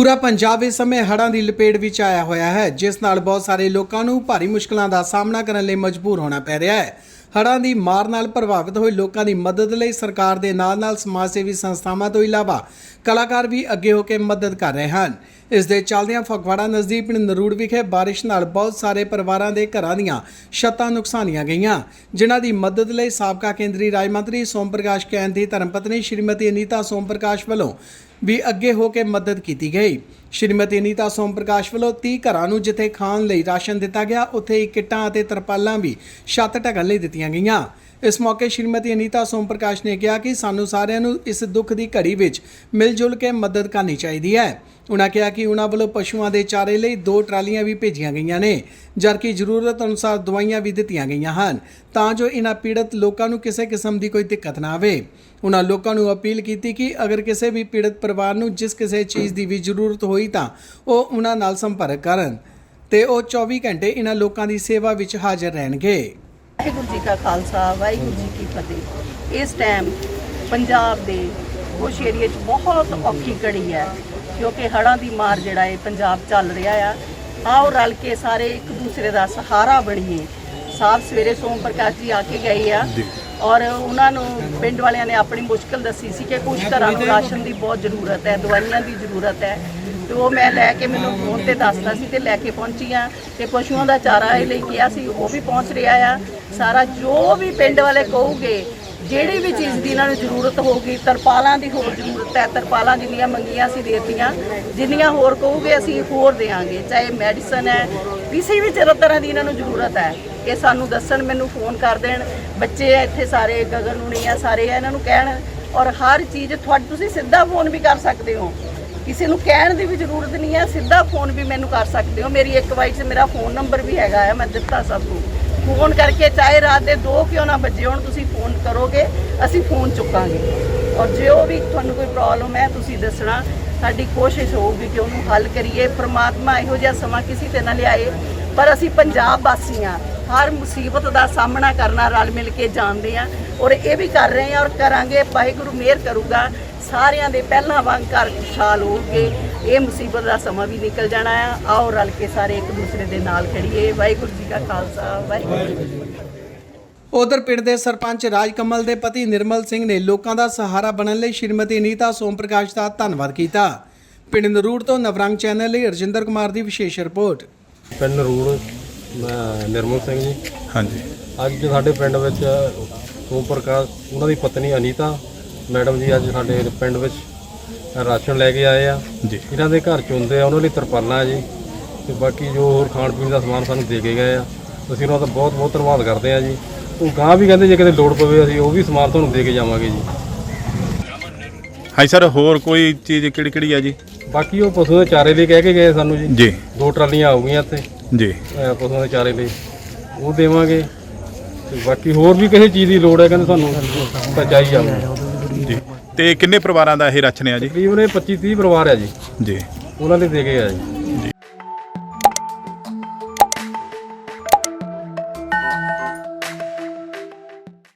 ਪੂਰਾ ਪੰਜਾਬ ਇਸ ਸਮੇਂ ਹੜ੍ਹਾਂ ਦੀ ਲਪੇਟ ਵਿੱਚ ਆਇਆ ਹੋਇਆ ਹੈ, ਜਿਸ ਨਾਲ ਬਹੁਤ ਸਾਰੇ ਲੋਕਾਂ ਨੂੰ ਭਾਰੀ ਮੁਸ਼ਕਲਾਂ ਦਾ ਸਾਹਮਣਾ ਕਰਨ ਲਈ ਮਜਬੂਰ ਹੋਣਾ ਪੈ ਰਿਹਾ ਹੈ। ਹੜ੍ਹਾਂ ਦੀ ਮਾਰ ਨਾਲ ਪ੍ਰਭਾਵਿਤ ਹੋਏ ਲੋਕਾਂ ਦੀ ਮਦਦ ਲਈ ਸਰਕਾਰ ਦੇ ਨਾਲ-ਨਾਲ ਸਮਾਜ ਸੇਵੀ ਸੰਸਥਾਵਾਂ ਤੋਂ ਇਲਾਵਾ ਕਲਾਕਾਰ ਵੀ ਅੱਗੇ ਹੋ ਕੇ ਮਦਦ ਕਰ ਰਹੇ ਹਨ। ਇਸ ਦੇ ਚੱਲਦਿਆਂ ਫਗਵਾੜਾ ਨਜ਼ਦੀਕ ਪਿੰਡ ਨਰੂੜ ਵਿਖੇ ਬਾਰਿਸ਼ ਨਾਲ ਬਹੁਤ ਸਾਰੇ ਪਰਿਵਾਰਾਂ ਦੇ ਘਰਾਂ ਦੀਆਂ ਛੱਤਾਂ ਨੁਕਸਾਨੀਆਂ ਗਈਆਂ, ਜਿਨ੍ਹਾਂ ਦੀ ਮਦਦ ਲਈ ਸਾਬਕਾ ਕੇਂਦਰੀ ਰਾਜ ਮੰਤਰੀ ਸੋਮ ਪ੍ਰਕਾਸ਼ ਕੈਨ ਦੀ ਧਰਮਪਤਨੀ ਸ਼੍ਰੀਮਤੀ ਅਨੀਤਾ ਸੋਮ ਪ੍ਰਕਾਸ਼ ਵੱਲੋਂ ਵੀ ਅੱਗੇ ਹੋ ਕੇ ਮਦਦ ਕੀਤੀ ਗਈ। ਸ਼੍ਰੀਮਤੀ ਨੀਤਾ ਸੋਮ ਪ੍ਰਕਾਸ਼ ਵੱਲੋਂ 30 ਘਰਾਂ ਨੂੰ ਜਿੱਥੇ ਖਾਣ ਲਈ ਰਾਸ਼ਨ ਦਿੱਤਾ ਗਿਆ, ਉੱਥੇ ਹੀ ਕਿੱਟਾਂ ਅਤੇ ਤਰਪਾਲਾਂ ਵੀ ਛੱਤ ਢੱਕਣ ਲਈ ਦਿੱਤੀਆਂ ਗਈਆਂ। ਇਸ ਮੌਕੇ ਸ਼੍ਰੀਮਤੀ ਅਨੀਤਾ ਸੋਮ ਪ੍ਰਕਾਸ਼ ਨੇ ਕਿਹਾ ਕਿ ਸਾਨੂੰ ਸਾਰਿਆਂ ਨੂੰ ਇਸ ਦੁੱਖ ਦੀ ਘੜੀ ਵਿੱਚ ਮਿਲ ਜੁਲ ਕੇ ਮਦਦ ਕਰਨੀ ਚਾਹੀਦੀ ਹੈ। ਉਨ੍ਹਾਂ ਕਿਹਾ ਕਿ ਉਨ੍ਹਾਂ ਵੱਲੋਂ ਪਸ਼ੂਆਂ ਦੇ ਚਾਰੇ ਲਈ ਦੋ ਟਰਾਲੀਆਂ ਵੀ ਭੇਜੀਆਂ ਗਈਆਂ ਨੇ, ਜਦਕਿ ਜ਼ਰੂਰਤ ਅਨੁਸਾਰ ਦਵਾਈਆਂ ਵੀ ਦਿੱਤੀਆਂ ਗਈਆਂ ਹਨ। ਤਾਂ ਜੋ ਇਹਨਾਂ ਪੀੜਤ ਲੋਕਾਂ ਨੂੰ ਕਿਸੇ ਕਿਸਮ ਦੀ ਕੋਈ ਦਿੱਕਤ ਨਾ ਆਵੇ। ਉਨ੍ਹਾਂ ਲੋਕਾਂ ਨੂੰ ਅਪੀਲ ਕੀਤੀ ਕਿ ਅਗਰ ਕਿਸੇ ਵੀ ਪੀੜਤ ਪਰਿਵਾਰ ਨੂੰ ਜਿਸ ਕਿਸੇ ਚੀਜ਼ ਦੀ ਵੀ ਜ਼ਰੂਰਤ ਹੋਈ ਤਾਂ ਉਹ ਉਨ੍ਹਾਂ ਨਾਲ ਸੰਪਰਕ ਕਰਨ ਤੇ ਉਹ 24 ਘੰਟੇ ਇਹਨਾਂ ਲੋਕਾਂ ਦੀ ਸੇਵਾ ਵਿੱਚ ਹਾਜ਼ਰ ਰਹਿਣਗੇ। ਵਾਹਿਗੁਰੂ ਜੀ ਕਾ ਖਾਲਸਾ ਵਾਹਿਗੁਰੂ ਜੀ ਕੀ ਫਤਿਹ। ਇਸ ਟਾਈਮ ਪੰਜਾਬ ਦੇ ਕੁਛ ਏਰੀਏ 'ਚ ਬਹੁਤ ਔਖੀ ਘੜੀ ਹੈ ਕਿਉਂਕਿ ਹੜ੍ਹਾਂ ਦੀ ਮਾਰ ਜਿਹੜਾ ਹੈ ਪੰਜਾਬ ਚੱਲ ਰਿਹਾ ਆ। ਆਓ ਰਲ ਕੇ ਸਾਰੇ ਇੱਕ ਦੂਸਰੇ ਦਾ ਸਹਾਰਾ ਬਣੀਏ। ਸਾਫ਼ ਸਵੇਰੇ ਸੋਮ ਪ੍ਰਕਾਸ਼ ਜੀ ਆ ਕੇ ਗਏ ਆ ਔਰ ਉਹਨਾਂ ਨੂੰ ਪਿੰਡ ਵਾਲਿਆਂ ਨੇ ਆਪਣੀ ਮੁਸ਼ਕਲ ਦੱਸੀ ਸੀ ਕਿ ਕੁਝ ਘਰਾਂ ਨੂੰ ਰਾਸ਼ਨ ਦੀ ਬਹੁਤ ਜ਼ਰੂਰਤ ਹੈ ਦਵਾਈਆਂ ਦੀ ਜ਼ਰੂਰਤ ਹੈ। ਤੇ ਉਹ ਮੈਂ ਲੈ ਕੇ ਮੈਨੂੰ ਫੋਨ ਤੇ ਦੱਸਦਾ ਸੀ ਤੇ ਲੈ ਕੇ ਪਹੁੰਚੀ ਆ ਤੇ ਪਸ਼ੂਆਂ ਦਾ ਚਾਰਾ ਇਹ ਲਈ ਕਿਹਾ ਸੀ, ਉਹ ਵੀ ਪਹੁੰਚ ਰਿਹਾ ਆ। ਸਾਰਾ ਜੋ ਵੀ ਪਿੰਡ ਵਾਲੇ ਕਹੂਗੇ, ਜਿਹੜੀ ਵੀ ਚੀਜ਼ ਦੀ ਇਹਨਾਂ ਨੂੰ ਜ਼ਰੂਰਤ ਹੋਊਗੀ, ਤਰਪਾਲਾਂ ਦੀ ਹੋਰ ਜ਼ਰੂਰਤ ਹੈ, ਤਰਪਾਲਾਂ ਜਿੰਨੀਆਂ ਮੰਗੀਆਂ ਸੀ ਦੇਤੀਆਂ, ਜਿੰਨੀਆਂ ਹੋਰ ਕਹੂਗੇ ਅਸੀਂ ਹੋਰ ਦੇਾਂਗੇ ਚਾਹੇ ਮੈਡੀਸਨ ਹੈ, ਕਿਸੇ ਵੀ ਤਰ੍ਹਾਂ ਦੀ ਇਹਨਾਂ ਨੂੰ ਜ਼ਰੂਰਤ ਹੈ। ਇਹ ਸਾਨੂੰ ਦੱਸਣ, ਮੈਨੂੰ ਫੋਨ ਕਰ ਦੇਣ, ਬੱਚੇ ਆ ਇੱਥੇ ਸਾਰੇ, ਗਗਨ ਨੂੰ ਨਹੀਂ ਆ, ਸਾਰੇ ਆ, ਇਹਨਾਂ ਨੂੰ ਕਹਿਣ, ਔਰ ਹਰ ਚੀਜ਼, ਤੁਹਾਡੀ ਤੁਸੀਂ ਸਿੱਧਾ ਫੋਨ ਵੀ ਕਰ ਸਕਦੇ ਹੋ। ਕਿਸੇ ਨੂੰ ਕਹਿਣ ਦੀ ਵੀ ਜ਼ਰੂਰਤ ਨਹੀਂ ਹੈ, ਸਿੱਧਾ ਫੋਨ ਵੀ ਮੈਨੂੰ ਕਰ ਸਕਦੇ ਹੋ। ਮੇਰੀ ਇੱਕ ਵਾਈਟ 'ਚ ਮੇਰਾ ਫੋਨ ਨੰਬਰ ਵੀ ਹੈਗਾ ਹੈ, ਮੈਂ ਦਿੱਤਾ ਸਭ ਨੂੰ। ਫੋਨ ਕਰਕੇ ਚਾਹੇ ਰਾਤ ਦੇ 2 ਕਿਉਂ ਨਾ ਵੱਜੇ ਹੋਣ, ਤੁਸੀਂ ਫੋਨ ਕਰੋਗੇ, ਅਸੀਂ ਫੋਨ ਚੁੱਕਾਂਗੇ। ਔਰ ਜੋ ਵੀ ਤੁਹਾਨੂੰ ਕੋਈ ਪ੍ਰੋਬਲਮ ਹੈ, ਤੁਸੀਂ ਦੱਸਣਾ, ਸਾਡੀ ਕੋਸ਼ਿਸ਼ ਹੋਊਗੀ ਕਿ ਉਹਨੂੰ ਹੱਲ ਕਰੀਏ। ਪ੍ਰਮਾਤਮਾ ਇਹੋ ਜਿਹਾ ਸਮਾਂ ਕਿਸੇ ਤੇ ਨਾ ਲਿਆਏ, ਪਰ ਅਸੀਂ ਪੰਜਾਬ ਵਾਸੀ ਹਾਂ। ਹਰ ਮੁਸੀਬਤ ਦਾ ਸਾਹਮਣਾ ਕਰਨਾ, ਰਲ ਮਿਲ ਕੇ ਜਾਣਦੇ ਹਾਂ। ਔਰ ਇਹ ਵੀ ਕਰ ਰਹੇ ਹਾਂ ਔਰ ਕਰਾਂਗੇ, ਵਾਹਿਗੁਰੂ ਮਿਹਰ ਕਰੂਗਾ। ਸਾਰਿਆਂ ਦੇ ਪਹਿਲਾਂ ਵਾਂਗ ਘਰ ਖੁਸ਼ਹਾਲ ਹੋਊਗੇ ਇਹ ਮੁਸੀਬਤ ਦਾ ਸਮਾਂ ਵੀ ਨਿਕਲ ਜਾਣਾ ਆ। ਆਓ ਰਲ ਕੇ ਸਾਰੇ ਇੱਕ ਦੂਸਰੇ ਦੇ ਨਾਲ ਖੜੀਏ। ਵਾਹਿਗੁਰੂ ਜੀ ਕਾ ਖਾਲਸਾ ਵਾਹਿਗੁਰੂ ਜੀ ਉਧਰ ਪਿੰਡ ਦੇ ਸਰਪੰਚ ਰਾਜ ਕਮਲ ਦੇ ਪਤੀ ਨਿਰਮਲ ਸਿੰਘ ਨੇ ਲੋਕਾਂ ਦਾ ਸਹਾਰਾ ਬਣਨ ਲਈ ਸ਼੍ਰੀਮਤੀ ਅਨੀਤਾ ਸੋਮ ਪ੍ਰਕਾਸ਼ ਦਾ ਧੰਨਵਾਦ ਕੀਤਾ। ਪਿੰਡ ਨਰੂੜ ਤੋਂ ਨਵਰੰਗ ਚੈਨਲ ਲਈ ਰਜਿੰਦਰ ਕੁਮਾਰ ਦੀ ਵਿਸ਼ੇਸ਼ ਰਿਪੋਰਟ। ਪਿੰਡ ਰੂੜ ਮੈਂ ਨਿਰਮਲ ਸਿੰਘ ਜੀ। ਹਾਂਜੀ। ਅੱਜ ਸਾਡੇ ਪਿੰਡ ਵਿੱਚ ਸੋਮ ਪ੍ਰਕਾਸ਼ ਉਹਨਾਂ ਦੀ ਪਤਨੀ ਅਨੀਤਾ ਮੈਡਮ ਜੀ ਅੱਜ ਸਾਡੇ ਪਿੰਡ ਵਿੱਚ ਰਾਸ਼ਨ ਲੈ ਕੇ ਆਏ ਆ। ਜੀ। ਇਹਨਾਂ ਦੇ ਘਰ ਚ ਹੁੰਦੇ ਆ ਉਹਨਾਂ ਲਈ ਤਰਪਾਲਾਂ ਜੀ। ਤੇ ਬਾਕੀ ਜੋ ਹੋਰ ਖਾਣ ਪੀਣ ਦਾ ਸਮਾਨ ਸਾਨੂੰ ਦੇ ਕੇ ਗਏ ਆ। ਅਸੀਂ ਉਹਨਾਂ ਦਾ ਬਹੁਤ ਬਹੁਤ ਧੰਨਵਾਦ ਕਰਦੇ ਆ ਜੀ। ਉਹ ਗਾਂ ਵੀ ਕਹਿੰਦੇ ਜੇ ਕਿਤੇ ਲੋੜ ਪਵੇ ਅਸੀਂ ਉਹ ਵੀ ਸਮਾਨ ਤੁਹਾਨੂੰ ਦੇ ਕੇ ਜਾਵਾਂਗੇ ਜੀ। ਹਾਂਜੀ ਸਰ ਹੋਰ ਕੋਈ ਚੀਜ਼ ਕਿਹੜੀ ਕਿਹੜੀ ਹੈ ਜੀ? ਬਾਕੀ ਉਹ ਪਸ਼ੂ ਦੇ ਚਾਰੇ ਲਈ ਕਹਿ ਕੇ ਗਏ ਸਾਨੂੰ ਜੀ। ਜੀ। ਦੋ ਟਰਾਲੀਆਂ ਆਉਗੀਆਂ ਇੱਥੇ। ਜੀ। ਪਸ਼ੂਆਂ ਦੇ ਚਾਰੇ ਲਈ। ਉਹ ਦੇਵਾਂਗੇ। ਤੇ ਬਾਕੀ ਹੋਰ ਵੀ ਕਿਸੇ ਚੀਜ਼ ਦੀ ਲੋੜ ਹੈ ਕਹਿੰਦੇ ਤੁਹਾਨੂੰ ਪਹੁੰਚਾਈ ਜਾਵੇ। ਜੀ। ਤੇ ਕਿੰਨੇ ਪਰਿਵਾਰਾਂ ਦਾ ਇਹ ਰਾਸ਼ਨ ਹੈ ਜੀ? ਤਕਰੀਬਨ ਇਹ 25 30 ਪਰਿਵਾਰ ਹੈ ਜੀ। ਜੀ। ਉਹਨਾਂ ਦੇ ਦੇ ਕੇ ਆ ਜੀ।